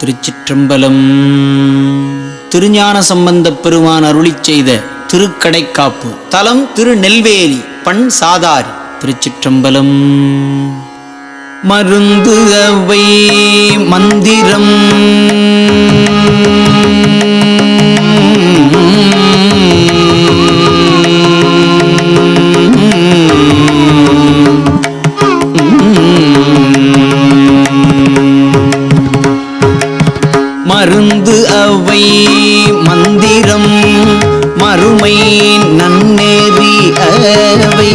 திருச்சிற்றம்பலம். திருஞான சம்பந்தப் பெருமான் அருளி செய்த திருக்கடைக்காப்பு. தலம் திருநெல்வேலி பண் சாதாரி திருச்சிற்றம்பலம். மருந்து அவை மந்திரம். மருந்து அவை மந்திரம் மறுமை நன்னேறி அவை.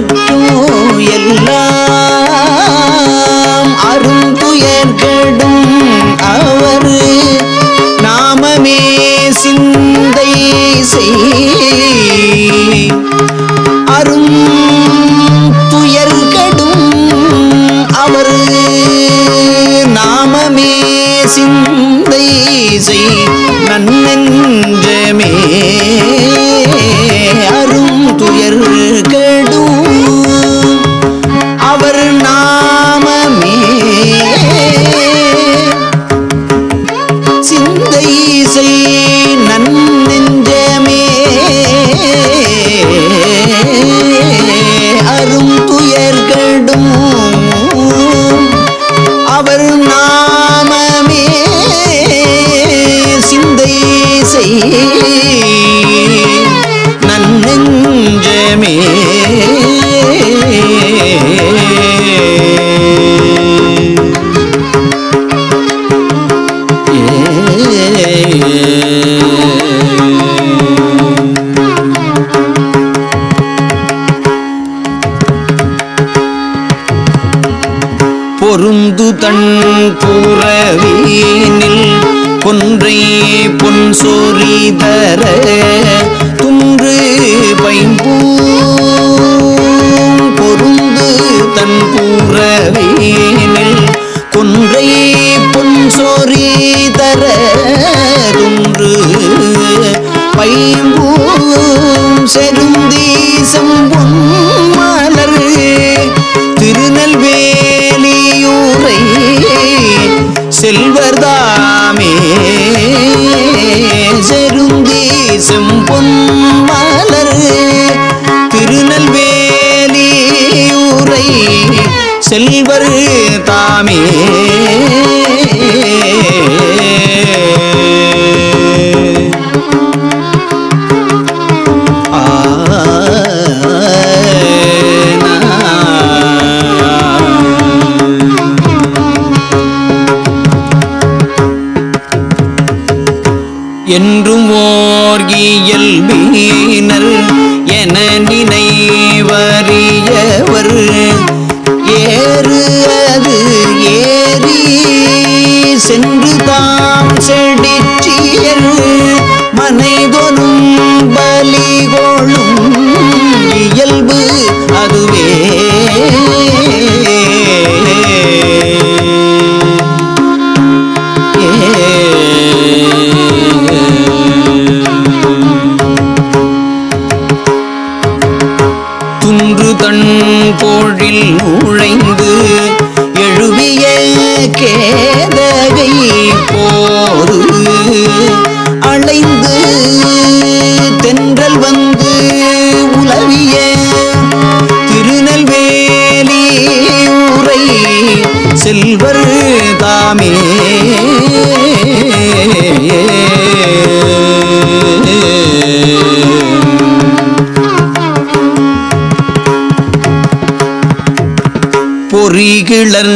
மற்றும் எல்லாம் அருந்துயர்கடும் அவர். நாமமே சிந்தை செய் அரும் துயர்கடும் அவர். நாமமே சிந்தை செய் தன் புறவீனில் கொன்றை பொன் சோரி தர துன்று பைம்பூ பொருந்து தன் புறவீனில் கொன்றை பொன் சோரி தர துன்று பைம் செல்வர் தாமே பொறிகிளர்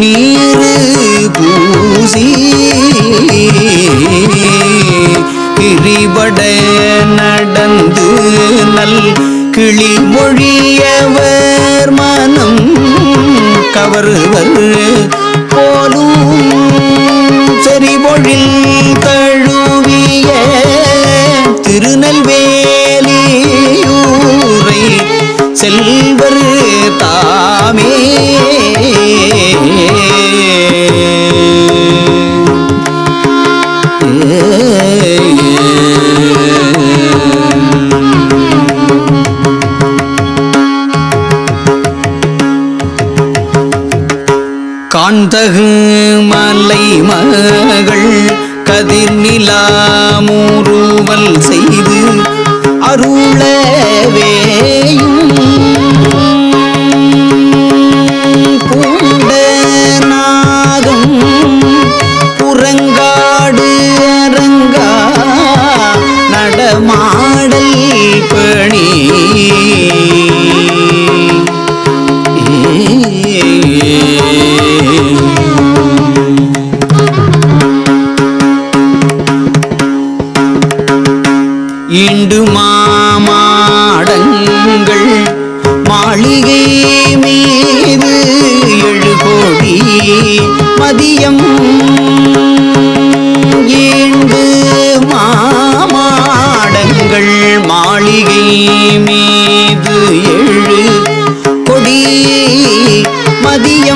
நீரு பூசி பிரிபட நடந்து நல் கிளி மொழியவர் மனம் கவருவர் கசகு மாலை மகள் கதிர்நிலாமூருவல் செய்து அருளவேயும் மாடல் bocadillo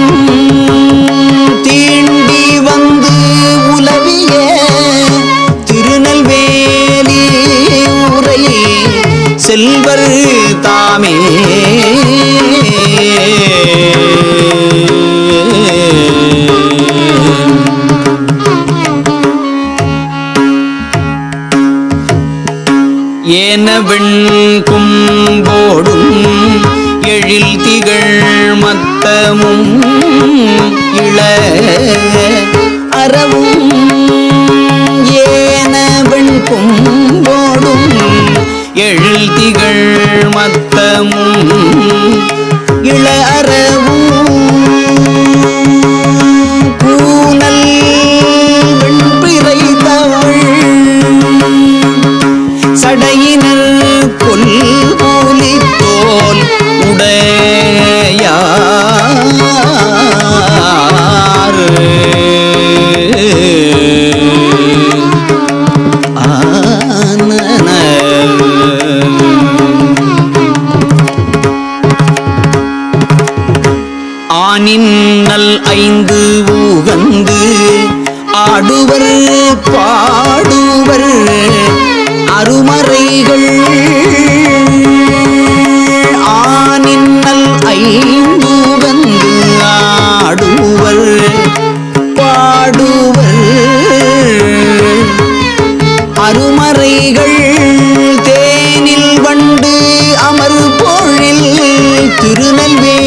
இன்பமும் இள அறவும் ஏனவன் கொம்போடும் எழுதிகள் மத்தமும் இள அருமறைகள் தேனில் வண்டு அமர் பொழில் திருநெல்வேலி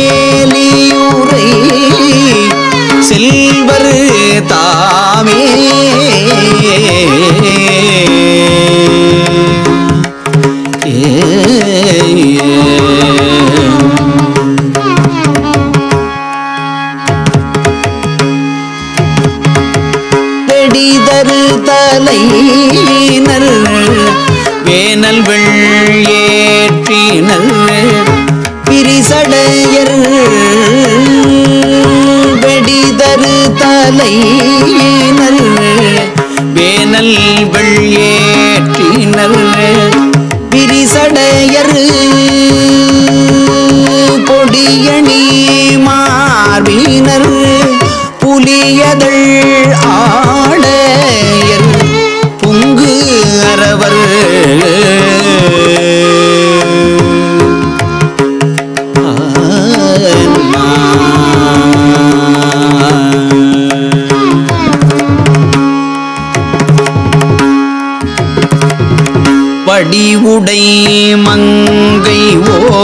ஏனல் வெள் ஏற்றினல் கொடி உடை மங்கை ஓ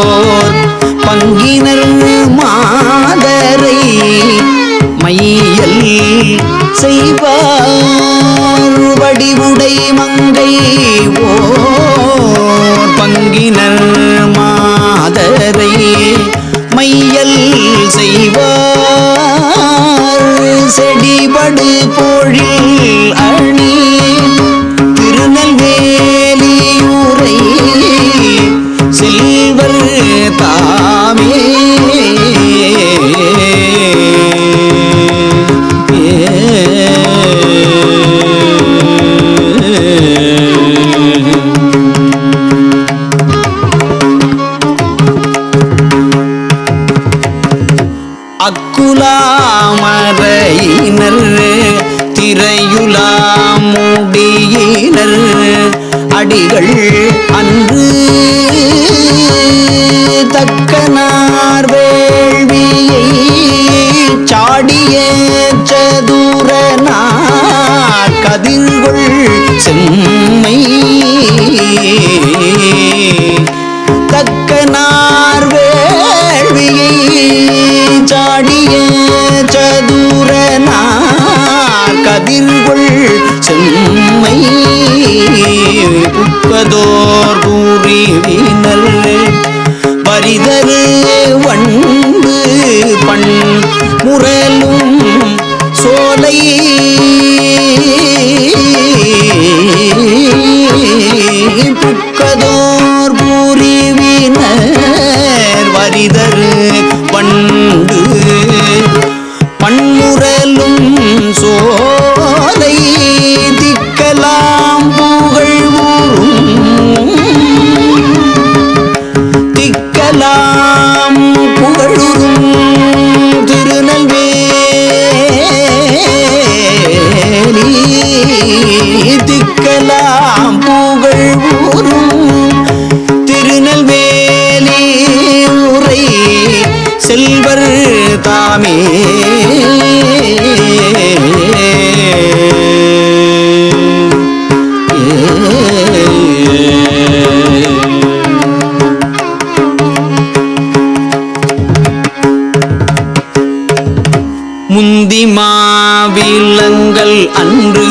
மாவிலங்கள் அன்று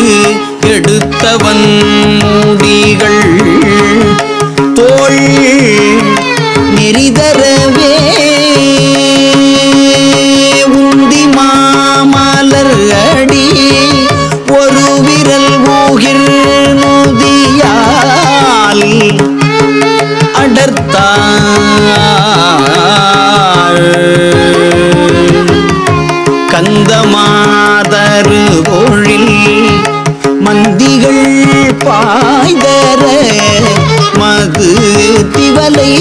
எடுத்தவன் மூடிகள். தோல் நெறிதர கந்தமாதரு கோழில் மந்திகள் பாய்தர மது திவலை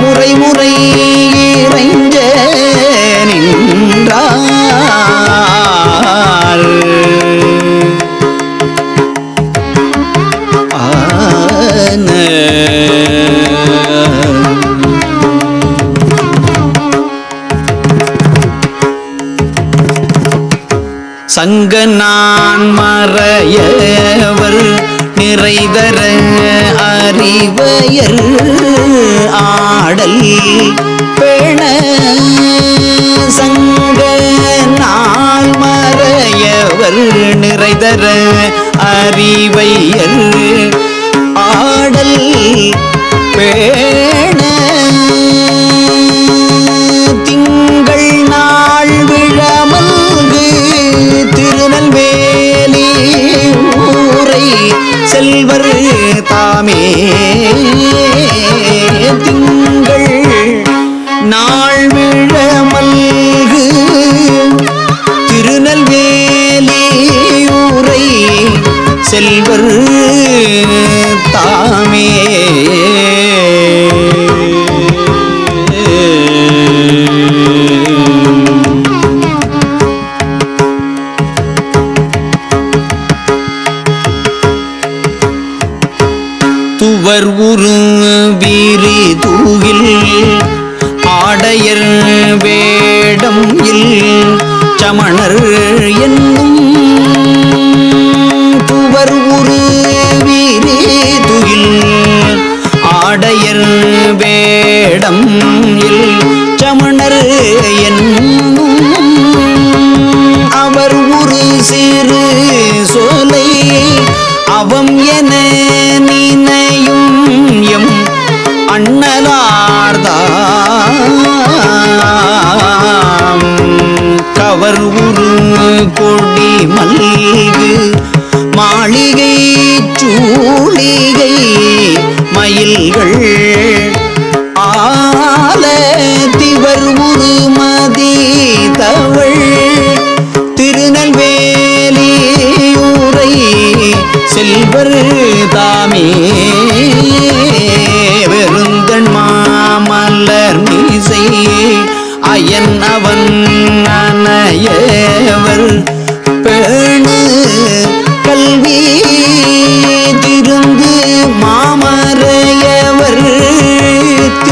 முறை முறை இறைஞ்ச நின்றார் ஆன சங்க நான் மறையவர் நிறைதர அறிவயர். ஆடல் பேண சங்க நாள் மறையவர் நிறைதர அறிவையல் ஆடல் பேண திருநெல்வேலியூரை செல்வர் தாமே.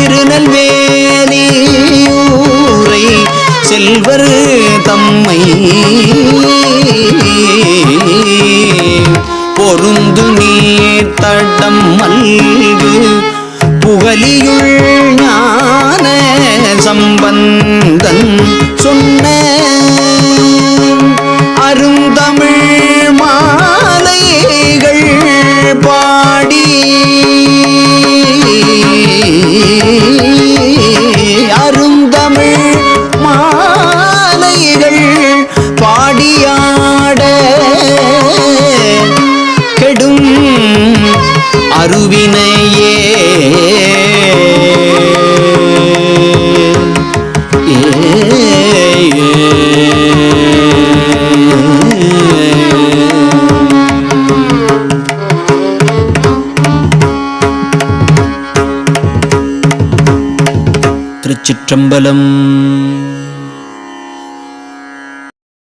திருநெல்வேலியூரை செல்வர் தம்மை பொருந்து நீர் தடம் மல்கு புகலியுள் ஞான சம்பந்தன் சொன்ன चम्बलम्।